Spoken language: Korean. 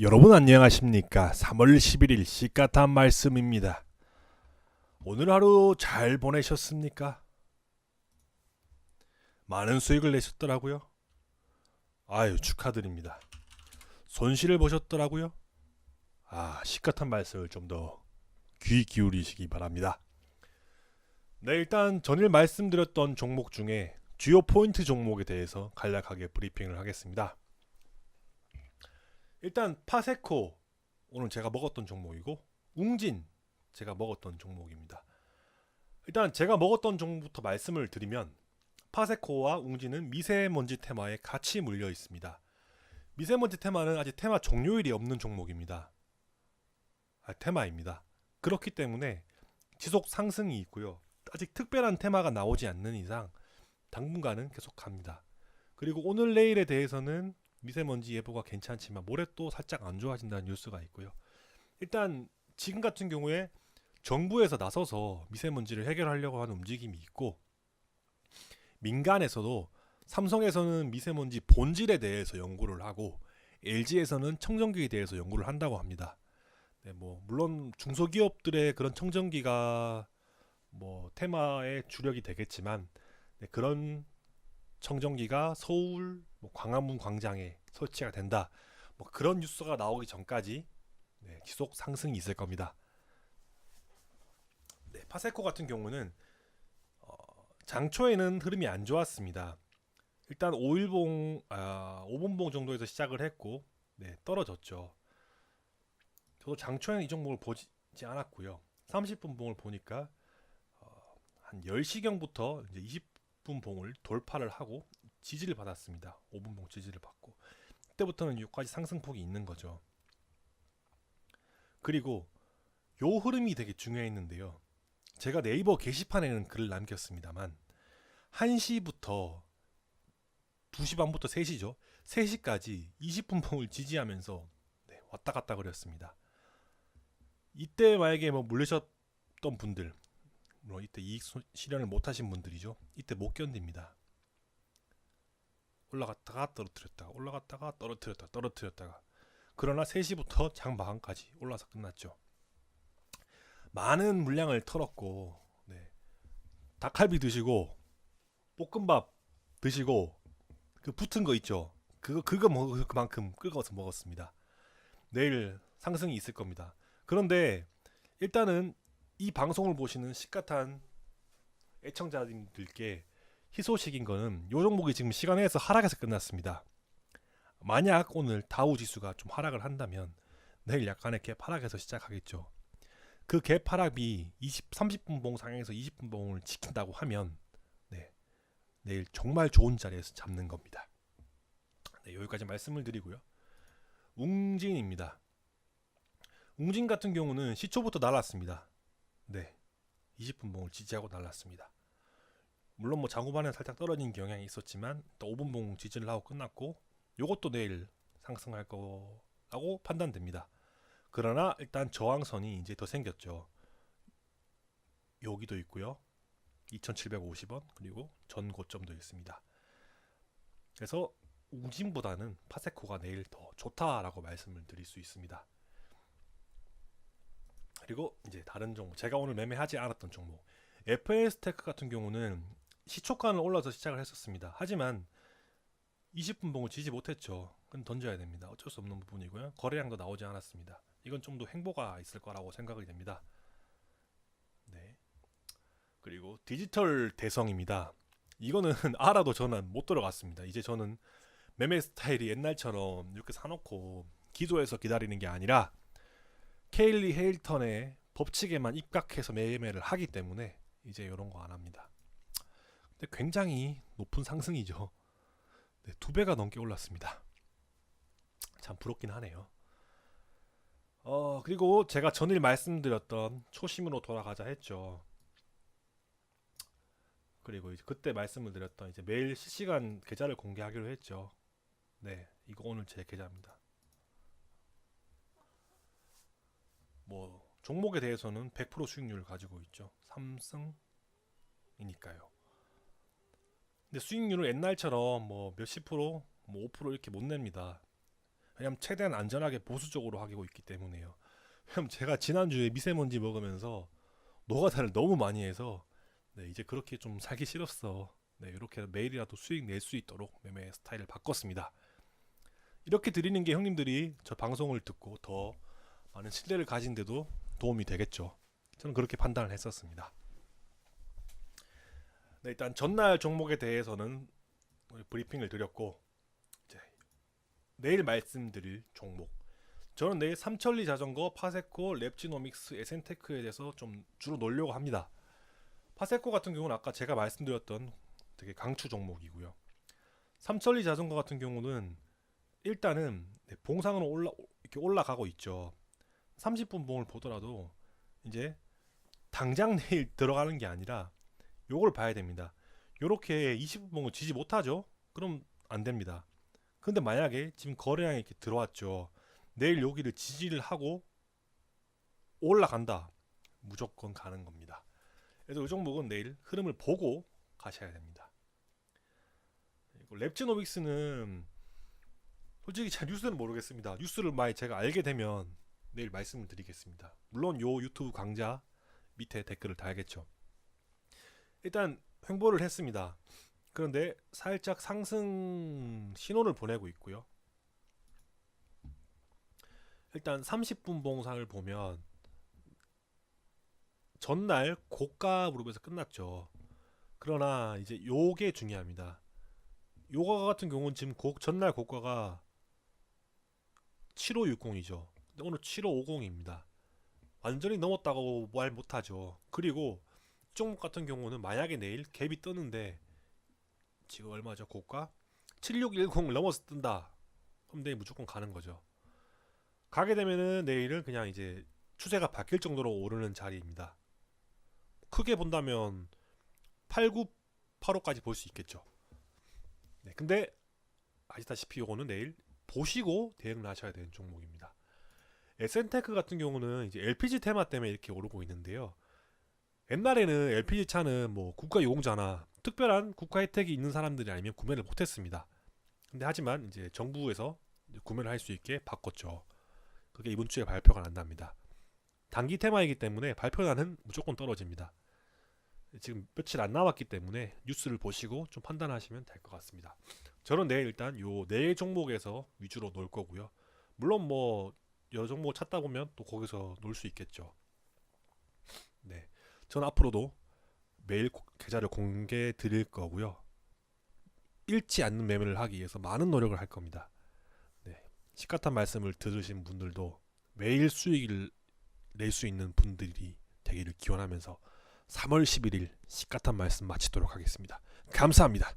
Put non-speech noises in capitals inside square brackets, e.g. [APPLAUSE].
여러분 안녕하십니까? 3월 11일 시카탄 말씀입니다. 오늘 하루 잘 보내셨습니까? 많은 수익을 내셨더라고요. 아유 축하드립니다. 손실을 보셨더라고요. 아 시카탄 말씀을 좀 더 귀 기울이시기 바랍니다. 네 일단 전일 말씀드렸던 종목 중에 주요 포인트 종목에 대해서 간략하게 브리핑을 하겠습니다. 일단 파세코 오늘 제가 먹었던 종목이고 웅진 제가 먹었던 종목입니다. 일단 제가 먹었던 종목부터 말씀을 드리면 파세코와 웅진은 미세먼지 테마에 같이 물려 있습니다. 미세먼지 테마는 아직 테마 종료일이 없는 종목입니다. 아, 테마입니다. 그렇기 때문에 지속 상승이 있고요. 아직 특별한 테마가 나오지 않는 이상 당분간은 계속 갑니다. 그리고 오늘 내일에 대해서는 미세먼지 예보가 괜찮지만 모레 또 살짝 안 좋아진다는 뉴스가 있고요. 일단 지금 같은 경우에 정부에서 나서서 미세먼지를 해결하려고 하는 움직임이 있고 민간에서도 삼성에서는 미세먼지 본질에 대해서 연구를 하고 LG에서는 청정기에 대해서 연구를 한다고 합니다. 네, 뭐 물론 중소기업들의 그런 청정기가 뭐 테마의 주력이 되겠지만 네, 그런 청정기가 서울 뭐 광화문 광장에 설치가 된다. 뭐 그런 뉴스가 나오기 전까지 네, 지속 상승이 있을 겁니다. 네, 파세코 같은 경우는 어, 장초에는 흐름이 안 좋았습니다. 일단 5일봉, 아, 5분봉 정도에서 시작을 했고 네, 떨어졌죠. 저도 장초에는 이 종목을 보지 않았고요. 30분 봉을 보니까 어, 한 10시경부터 이제 20분 봉을 돌파를 하고 지지를 받았습니다. 5분 봉 지지를 받고 그때부터는 여기까지 상승폭이 있는 거죠. 그리고 요 흐름이 되게 중요했는데요. 제가 네이버 게시판에는 글을 남겼습니다만 1시부터 2시 반부터 3시죠. 3시까지 20분 봉을 지지하면서 네, 왔다 갔다 그렸습니다. 이때 만약에 뭐 물리셨던 분들, 뭐 이때 이익 소- 실현을 못 하신 분들이죠. 이때 못 견딥니다. 올라갔다가 떨어뜨렸다가 올라갔다가 떨어뜨렸다가 떨어뜨렸다가 그러나 3시부터 장마감까지 올라서 끝났죠. 많은 물량을 털었고 네. 닭갈비 드시고 볶음밥 드시고 그 붙은 거 있죠. 그거 그거 먹 그만큼 끓여서 먹었습니다. 내일 상승이 있을 겁니다. 그런데 일단은 이 방송을 보시는 식가탄 애청자님들께 희소식인 거는 요 종목이 지금 시간에서 하락해서 끝났습니다. 만약 오늘 다우 지수가 좀 하락을 한다면 내일 약간의 갭 하락에서 시작하겠죠. 그 갭 하락이 20, 30분 봉 상향에서 20분 봉을 지킨다고 하면 네, 내일 정말 좋은 자리에서 잡는 겁니다. 네, 여기까지 말씀을 드리고요. 웅진입니다. 웅진 같은 경우는 시초부터 날랐습니다. 네, 20분 봉을 지지하고 날랐습니다. 물론 뭐 장후반에 살짝 떨어진 경향이 있었지만 또 5분 봉 지지를 하고 끝났고 요것도 내일 상승할 거라고 판단됩니다. 그러나 일단 저항선이 이제 더 생겼죠. 여기도 있고요. 2750원 그리고 전 고점도 있습니다. 그래서 웅진보다는 파세코가 내일 더 좋다라고 말씀을 드릴 수 있습니다. 그리고 이제 다른 종목 제가 오늘 매매하지 않았던 종목 FS테크 같은 경우는 시초가는 올라서 시작을 했었습니다. 하지만 20분 봉을 지지 못했죠. 그건 던져야 됩니다. 어쩔 수 없는 부분이고요. 거래량도 나오지 않았습니다. 이건 좀 더 행보가 있을 거라고 생각이 됩니다. 네. 그리고 디지털 대성입니다. 이거는 [LAUGHS] 알아도 저는 못 들어갔습니다. 이제 저는 매매 스타일이 옛날처럼 이렇게 사놓고 기도해서 기다리는 게 아니라 케일리 헤일턴의 법칙에만 입각해서 매매를 하기 때문에 이제 이런 거 안 합니다. 근데 굉장히 높은 상승이죠. 네, 두 배가 넘게 올랐습니다. 참 부럽긴 하네요. 어 그리고 제가 전일 말씀드렸던 초심으로 돌아가자 했죠. 그리고 이제 그때 말씀을 드렸던 이제 매일 실시간 계좌를 공개하기로 했죠. 네, 이거 오늘 제 계좌입니다. 뭐 종목에 대해서는 100% 수익률을 가지고 있죠. 삼성이니까요. 근데 수익률을 옛날처럼 뭐 몇십 프로, 뭐 5% 이렇게 못 냅니다. 왜냐면 최대한 안전하게 보수적으로 하고 있기 때문에요. 왜냐면 제가 지난주에 미세먼지 먹으면서 노가다를 너무 많이 해서 네, 이제 그렇게 좀 살기 싫었어. 네, 이렇게 매일이라도 수익 낼 수 있도록 매매 스타일을 바꿨습니다. 이렇게 드리는 게 형님들이 저 방송을 듣고 더 많은 신뢰를 가진데도 도움이 되겠죠. 저는 그렇게 판단을 했었습니다. 네, 일단 전날 종목에 대해서는 브리핑을 드렸고 이제 내일 말씀드릴 종목 저는 내일 삼천리 자전거, 파세코, 랩지노믹스, 에센테크에 대해서 좀 주로 놀려고 합니다. 파세코 같은 경우는 아까 제가 말씀드렸던 되게 강추 종목이고요. 삼천리 자전거 같은 경우는 일단은 네, 봉상으로 올라 이렇게 올라가고 있죠. 30분 봉을 보더라도 이제 당장 [LAUGHS] 내일 들어가는 게 아니라 요걸 봐야 됩니다. 요렇게 20분 봉을 지지 못하죠? 그럼 안 됩니다. 근데 만약에 지금 거래량이 이렇게 들어왔죠. 내일 여기를 지지를 하고 올라간다. 무조건 가는 겁니다. 그래서 이 종목은 내일 흐름을 보고 가셔야 됩니다. 그리고 랩지노믹스는 솔직히 잘 뉴스는 모르겠습니다. 뉴스를 많이 제가 알게 되면 내일 말씀을 드리겠습니다. 물론 요 유튜브 강좌 밑에 댓글을 달겠죠. 일단 횡보를 했습니다. 그런데 살짝 상승 신호를 보내고 있고요. 일단 30분 봉상을 보면 전날 고가 무릎에서 끝났죠. 그러나 이제 요게 중요합니다. 요가 같은 경우는 지금 고, 전날 고가가 7560이죠. 근데 오늘 7550입니다. 완전히 넘었다고 말 못하죠. 그리고 이 종목 같은 경우는 만약에 내일 갭이 뜨는데 지금 얼마죠? 고가 7610을 넘어서 뜬다. 그럼 내일 무조건 가는 거죠. 가게 되면은 내일은 그냥 이제 추세가 바뀔 정도로 오르는 자리입니다. 크게 본다면 8985까지 볼 수 있겠죠. 네, 근데 아시다시피 요거는 내일 보시고 대응을 하셔야 되는 종목입니다. 에센테크 같은 경우는 이제 LPG 테마 때문에 이렇게 오르고 있는데요. 옛날에는 LPG 차는 뭐 국가 요금자나 특별한 국가 혜택이 있는 사람들이 아니면 구매를 못했습니다. 근데 하지만 이제 정부에서 구매를 할 수 있게 바꿨죠. 그게 이번 주에 발표가 난답니다. 단기 테마이기 때문에 발표단은 무조건 떨어집니다. 지금 며칠 안 남았기 때문에 뉴스를 보시고 좀 판단하시면 될 것 같습니다. 저는 내일 일단 요 네 종목에서 위주로 놀 거고요. 물론 뭐 여러 종목 찾다 보면 또 거기서 놀 수 있겠죠. 네, 전 앞으로도 매일 고- 계좌를 공개 드릴 거고요. 잃지 않는 매매를 하기 위해서 많은 노력을 할 겁니다. 네, 시가탄 말씀을 들으신 분들도 매일 수익을 낼 수 있는 분들이 되기를 기원하면서 3월 11일 시가탄 말씀 마치도록 하겠습니다. 감사합니다.